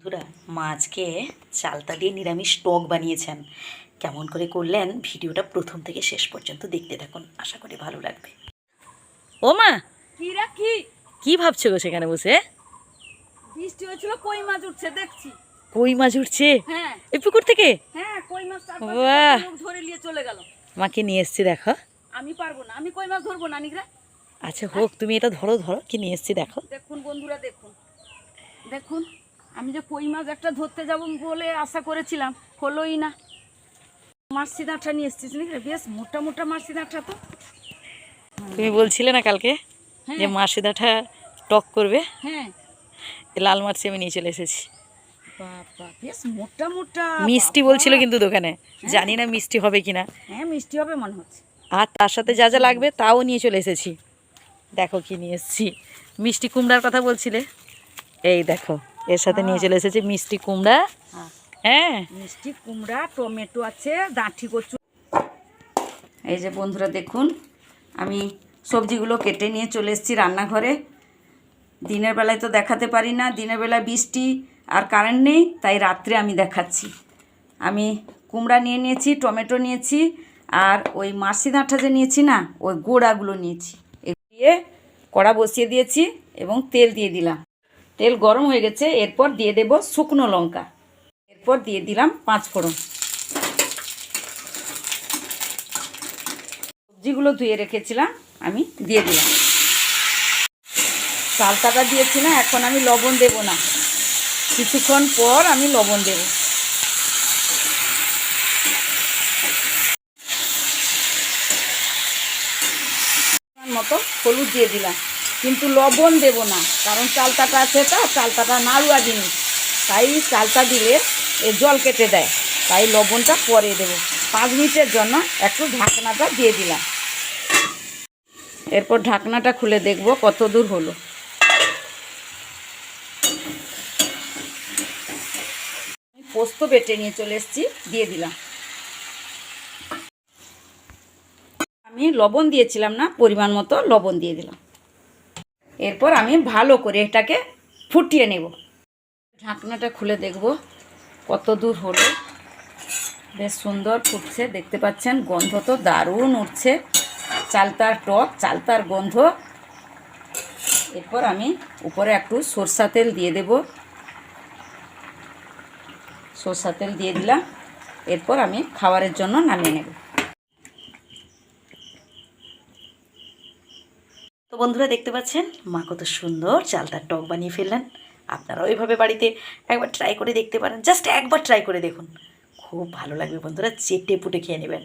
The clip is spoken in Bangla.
বন্ধুরা মা আজকে চালতা দিয়ে নিরামিষ টক বানিয়েছেন। কেমন করে করলেন ভিডিওটা প্রথম থেকে শেষ পর্যন্ত দেখতে থাকুন। আশা করি ভালো লাগবে। ও মা! কি কি? ভাবছ গো সেখানে বসে? বৃষ্টি হয়েছিল কই মাছ উঠছে দেখছি। কই মাছ উঠছে? হ্যাঁ। এই পুকুর থেকে? হ্যাঁ কই মাছ বাহ। ধরে নিয়ে চলে গেল। মাকে নিয়ে এসছি দেখো। আমি পারব না আমি কই মাছ ধরবো না নিগরা? আচ্ছা হোক তুমি এটা ধরো ধরো কি নিয়ে এসছি দেখো। দেখুন বন্ধুরা দেখুন। দেখুন। আমি যে কই মাছ একটা ধরতে যাব বলে আশা করেছিলাম হলোই না। মার্সি দাঁটা নিয়ে এসছিস নাকি রে? বেশ মোটা মোটা মার্সি দাঁটা তো। তুমি বলছিলে না কালকে হ্যাঁ। যে মাসিদাটা টক করবে? হ্যাঁ। এই লাল মার্চি আমি নিয়ে চলে এসেছি। বাবা বেশ মোটা মোটা মিষ্টি। বলছিল কিন্তু দোকানে। জানি না মিষ্টি হবে কিনা। হ্যাঁ মিষ্টি হবে মনে হচ্ছে। আর তার সাথে যা যা লাগবে তাও নিয়ে চলে এসেছি। দেখো কি নিয়ে এসেছি। মিষ্টি কুমড়ার কথা বলছিলে? এই দেখো। এর সাথে নিয়ে চলে এসেছি মিষ্টি কুমড়া। হ্যাঁ। মিষ্টি কুমড়া, টমেটো আছে দাঁঠি কচু। এই যে বন্ধুরা দেখুন, আমি সবজিগুলো কেটে নিয়ে চলে এসেছি রান্নাঘরে। দিনের বেলায় তো দেখাতে পারি না, দিনের বেলায় বৃষ্টি আর কারেন্ট নেই, তাই রাত্রে আমি দেখাচ্ছি। আমি কুমড়া নিয়ে নিয়েছি, টমেটো নিয়েছি, আর ওই মাসি ডাঁটা যে নিয়েছি না, ওই গোড়াগুলো নিয়েছি। এগুলো দিয়ে কড়া বসিয়ে দিয়েছি এবং তেল দিয়ে দিলাম। তেল গরম হয়ে গেছে, এরপর দিয়ে দেব শুকনো লঙ্কা। এরপর দিয়ে দিলাম পাঁচ ফোড়ন। সবজিগুলো ধুয়ে রেখেছিলাম, আমি দিয়ে দিলাম। চালতাটা দিয়েছি না, এখন আমি লবণ দেব না। কিছুক্ষণ পর আমি লবণ দেব। মতো হলুদ দিয়ে দিলাম। কিন্তু লবণ দেব না, কারণ চালতাটা আছে তো, চালতাটা নাড়ুয়া জিনিস। তাই চালটা দিলে এ জল কেটে দেয়। তাই লবণটা পরে দেবো। পাঁচ মিনিটের জন্য একটু ঢাকনাটা দিয়ে দিলাম। এরপর ঢাকনাটা খুলে দেখব কত দূর হলো। পোস্ত বেটে নিয়ে চলে এসেছি, দিয়ে দিলাম। আমি লবণ দিয়েছিলাম না, পরিমাণ মতো লবণ দিয়ে দিলাম। এরপর আমি ভালো করে এটাকে ফুটিয়ে নেব। ঢাকনাটা খুলে দেখব কত দূর হলো। বেশ সুন্দর ফুটছে, দেখতে পাচ্ছেন, গন্ধ তো দারুণ উঠছে। চালতার টক, চালতার গন্ধ। এরপর আমি উপরে একটু সরষা তেল দিয়ে দেব। সরষা তেল দিয়ে দিলাম। এরপর আমি খাবারের জন্য নামিয়ে নেব। বন্ধুরা দেখতে পাচ্ছেন? মা কত সুন্দর চালতার টক বানিয়ে ফেললেন। আপনারা ওইভাবে বাড়িতে একবার ট্রাই করে দেখতে পারেন। জাস্ট একবার ট্রাই করে দেখুন। খুব ভালো লাগবে বন্ধুরা, চেটে পুটে খেয়ে নেবেন।